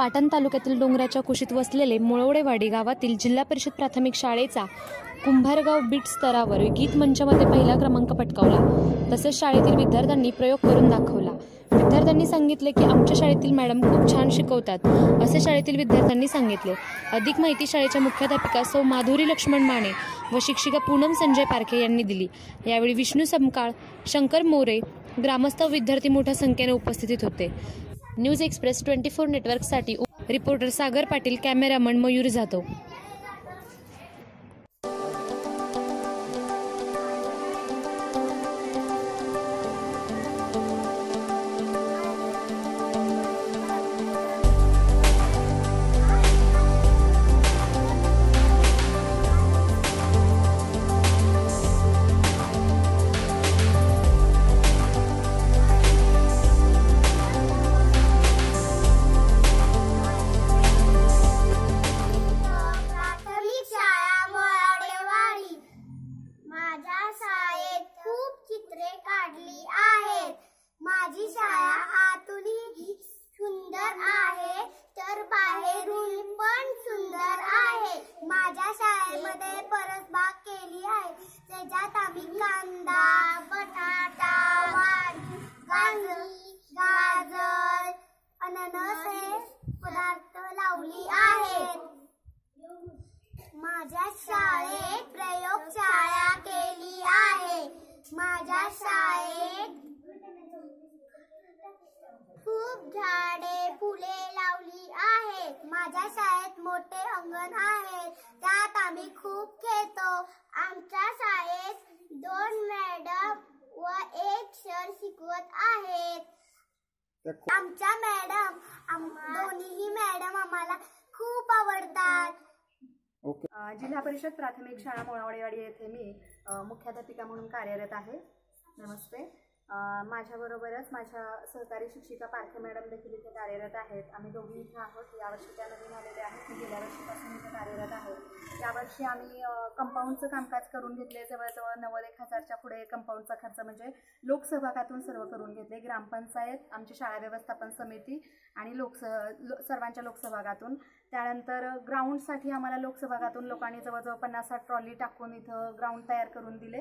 पाटण तालुक्यातील डोंगराच्या कुशीत वसलेले मुळवडेवाडी गावातील जिल्हा परिषद प्राथमिक शाळेचा कुंभारगाव बीट स्तरावर गीत मंचामध्ये पहिला क्रमांक पटकावला. तसेच शाळेतील विद्यार्थ्यांनी प्रयोग करून दाखवला. विद्यार्थ्यांनी सांगितले की आमच्या शाळेतील मॅडम खूप छान शिकवतात असे शाळेतील विद्यार्थ्यांनी सांगितले. अधिक माहिती शाळेच्या मुख्याध्यापिका सौ माधुरी लक्ष्मण माने व शिक्षिका पूनम संजय पारखे यांनी दिली. यावेळी विष्णू समकाळ शंकर मोरे ग्रामस्थ विद्यार्थी मोठ्या संख्येने उपस्थित होते. न्यूज एक्सप्रेस ट्वेंटी फोर नेटवर्कसाठी रिपोर्टर सागर पाटील कॅमेरामन मयूर जाधव. माझ्या शाळेत खूप चित्रे काढली आहेत. माझी शाळा आतूनही सुंदर आहे तर बाहेरून पण सुंदर आहे. माझ्या शाळेमध्ये परसबाग केली आहे. त्याच्यात आम्ही कांदा बटाटा वांगी गाजर गाजर अननस हे पदार्थ लावली आहेत माझ्या शाळेत प्रयोगशाळा केली आहे माझ्या शाळेत खूप झाडे फुले लावली आहेत माझ्या शाळेत मोठे अंगण आहे. त्यात आम्ही खूप खेळतो. आमच्या शाळेत दोन मॅडम व एक सर शिकवत आहेत. आमच्या मॅडम आम- दोन्हीही मॅडम आम्हाला खूप आवडतात. जिल्हा परिषद प्राथमिक शाळा मोळावडेवाडी येथे मी मुख्याध्यापिका म्हणून कार्यरत आहे. नमस्ते. माझ्याबरोबरच माझ्या सहकारी शिक्षिका पारखे मॅडम देखील इथे कार्यरत आहेत. आम्ही दोघी इथे आहोत. यावर्षी त्या नवीन आलेल्या आहेत. मी गेल्या वर्षीपासून इथे कार्यरत आहोत. यावर्षी आम्ही कंपाऊंडचं कामकाज करून घेतले जवळजवळ नव्वद एक हजारच्या पुढे कंपाऊंडचा खर्च म्हणजे लोकसहभागातून सर्व करून घेतले. ग्रामपंचायत आमची शाळा व्यवस्थापन समिती आणि लोकसह लो सर्वांच्या लोकसहभागातून त्यानंतर ग्राउंडसाठी आम्हाला लोकसहभागातून लोकांनी जवळजवळ पन्नास साठ ट्रॉली टाकून इथं ग्राउंड तयार करून दिले.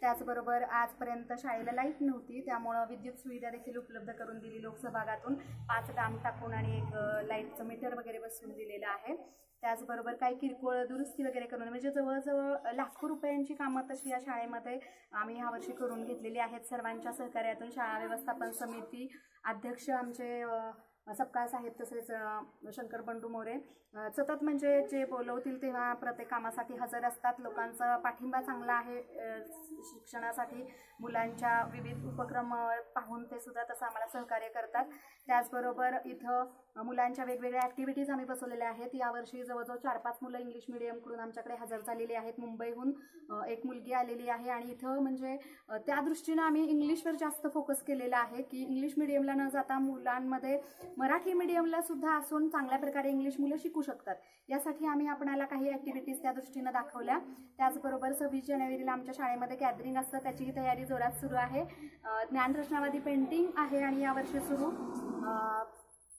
त्याचबरोबर आजपर्यंत शाळेला लाइट नव्हती त्यामुळं विद्युत सुविधा देखील उपलब्ध करून दिली लोकसहभागातून पाच डाम टाकून आणि एक लाईटचं मीटर वगैरे बसवून दिलेलं आहे. त्याचबरोबर काही किरकोळ दुरुस्ती वगैरे करून म्हणजे जवळजवळ लाखो रुपयांची कामं तशी या शाळेमध्ये आम्ही ह्यावर्षी करून घेतलेली आहेत. सर्वांच्या सहकार्यातून शाळा व्यवस्थापन समिती अध्यक्ष आमचे सपकाळ साहेब तसेच शंकर बंडू मोरे. सतत म्हणजे जे बोलवतील तेव्हा प्रत्येक कामासाठी हजर असतात. लोकांचा पाठिंबा चांगला आहे. शिक्षणासाठी मुलांच्या विविध उपक्रम पाहून ते सुद्धा तसं आम्हाला सहकार्य करतात. त्याचबरोबर इथं मुलांच्या वेगवेगळ्या ॲक्टिव्हिटीज आम्ही बसवलेल्या आहेत. यावर्षी जवळजवळ चार पाच मुलं इंग्लिश मिडियमकडून आमच्याकडे हजर झालेली आहेत. मुंबईहून एक मुलगी आलेली आहे आणि इथं म्हणजे त्या दृष्टीनं आम्ही इंग्लिशवर जास्त फोकस केलेला आहे की इंग्लिश मिडियमला न जाता मुलांमध्ये मराठी मीडियमला सुद्धा असून चांगल्या प्रकारे इंग्लिश मुलं शिकू शकतात. यासाठी आम्ही आपणाला काही ॲक्टिव्हिटीज त्या दृष्टीनं दाखवल्या. त्याचबरोबर सव्वीस जानेवारीला आमच्या शाळेमध्ये गॅदरिंग असतं. त्याचीही तयारी जोरात सुरू आहे. ज्ञानरचनावादी पेंटिंग आहे आणि यावर्षी सुरू.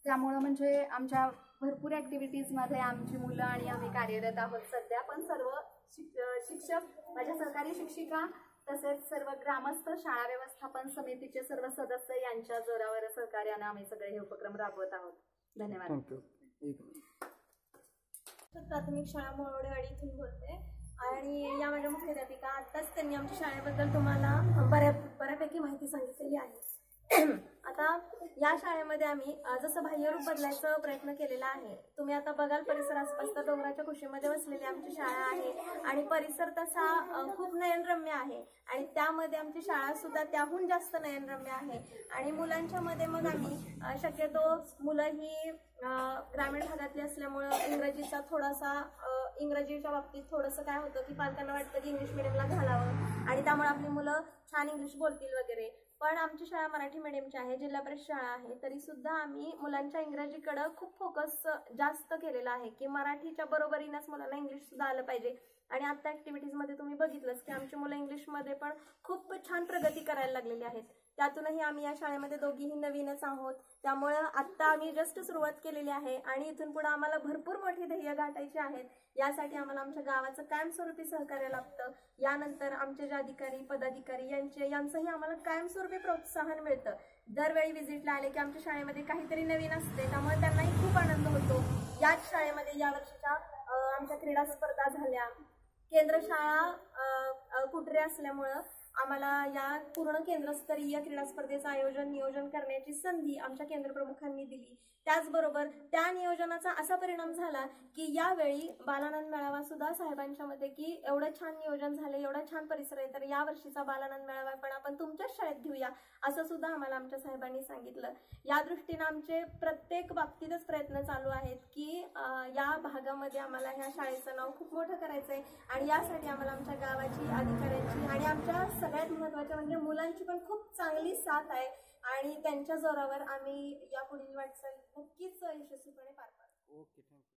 त्यामुळं म्हणजे आमच्या भरपूर ॲक्टिव्हिटीजमध्ये आमची मुलं आणि आम्ही कार्यरत आहोत सध्या. पण सर्व शिक्षक माझ्या सहकारी शिक्षिका तसेच सर्व ग्रामस्थ शाळा व्यवस्थापन समितीचे सर्व सदस्य यांच्या जोरावर सहकार्यानं आम्ही सगळे हे उपक्रम राबवत आहोत. धन्यवाद. प्राथमिक शाळा मोरवडेवाडी इथून बोलते. आणि या माझ्या मुख्याध्यापिका आत्ताच त्यांनी आमच्या शाळेबद्दल तुम्हाला बऱ्या बऱ्यापैकी माहिती सांगितलेली आहे. आता या शाळेमध्ये आम्ही जसं बाह्यरूप बदलायचा प्रयत्न केलेला आहे तुम्ही आता बघाल परिसर आसपास तर डोंगराच्या खुशीमध्ये बसलेली आमची शाळा आहे आणि परिसर तसा खूप नयनरम्य आहे आणि त्यामध्ये आमची शाळा सुद्धा त्याहून जास्त नयनरम्य आहे आणि मुलांच्या मध्ये मग आम्ही शक्यतो मुलं ही ग्रामीण भागातली असल्यामुळं इंग्रजीचा थोडासा इंग्रजीच्या बाबतीत थोडंसं काय होतं की पालकांना वाटतं की इंग्लिश मिडियमला घालावं. आणि त्यामुळे आपली मुलं छान इंग्लिश बोलतील वगैरे. पण आमची शाळा मराठी मिडियमची आहे जिल्हा परिषद शाळा आहे तरी सुद्धा आम्ही मुलांच्या इंग्रजीकडं खूप फोकस जास्त केलेला आहे की मराठीच्या बरोबरीनंच मुलांना इंग्लिश सुद्धा आलं पाहिजे. आणि आता ॲक्टिव्हिटीजमध्ये तुम्ही बघितलंच की आमची मुलं इंग्लिशमध्ये पण खूप छान प्रगती करायला लागलेली आहेत. त्यातूनही आम्ही या शाळेमध्ये दोघीही नवीनच आहोत. त्यामुळं आत्ता आम्ही जस्ट सुरुवात केलेली आहे आणि इथून पुढे आम्हाला भरपूर मोठी ध्येय गाठायची आहेत. यासाठी आम्हाला आमच्या गावाचं कायमस्वरूपी सहकार्य लागतं. यानंतर आमचे जे अधिकारी पदाधिकारी यांचे यांचंही आम्हाला कायमस्वरूपी प्रोत्साहन मिळतं. दरवेळी व्हिजिटला आले की आमच्या शाळेमध्ये काहीतरी नवीन असते त्यामुळे त्यांनाही खूप आनंद होतो. याच शाळेमध्ये या वर्षीच्या आमच्या क्रीडा स्पर्धा झाल्या. केंद्र शाळा अ, असल्यामुळं आम्हाला या पूर्ण केंद्रस्तरीय क्रीडा स्पर्धेचं आयोजन नियोजन करण्याची संधी आमच्या केंद्र प्रमुखांनी दिली. त्याचबरोबर त्या नियोजनाचा असा परिणाम झाला की यावेळी बालानंद मेळावा सुद्धा साहेबांच्या मते की एवढं छान नियोजन झालं एवढा छान परिसर आहे तर या वर्षीचा बालानंद मेळावा पण आपण तुमच्याच शाळेत घेऊया असं सुद्धा आम्हाला आमच्या साहेबांनी सांगितलं. या दृष्टीनं आमचे प्रत्येक बाबतीतच प्रयत्न चालू आहेत की या भागामध्ये आम्हाला ह्या शाळेचं नाव खूप मोठं करायचं आहे आणि यासाठी आम्हाला आमच्या गावाची अधिकाऱ्यांची आणि आमच्या सगळ्यात महत्त्वाच्या म्हणजे मुलांची पण खूप चांगली साथ आहे आणि त्यांच्या जोरावर आम्ही या पुढील वाटचाल नक्कीच यशस्वीपणे पार पाडू. Okay thank you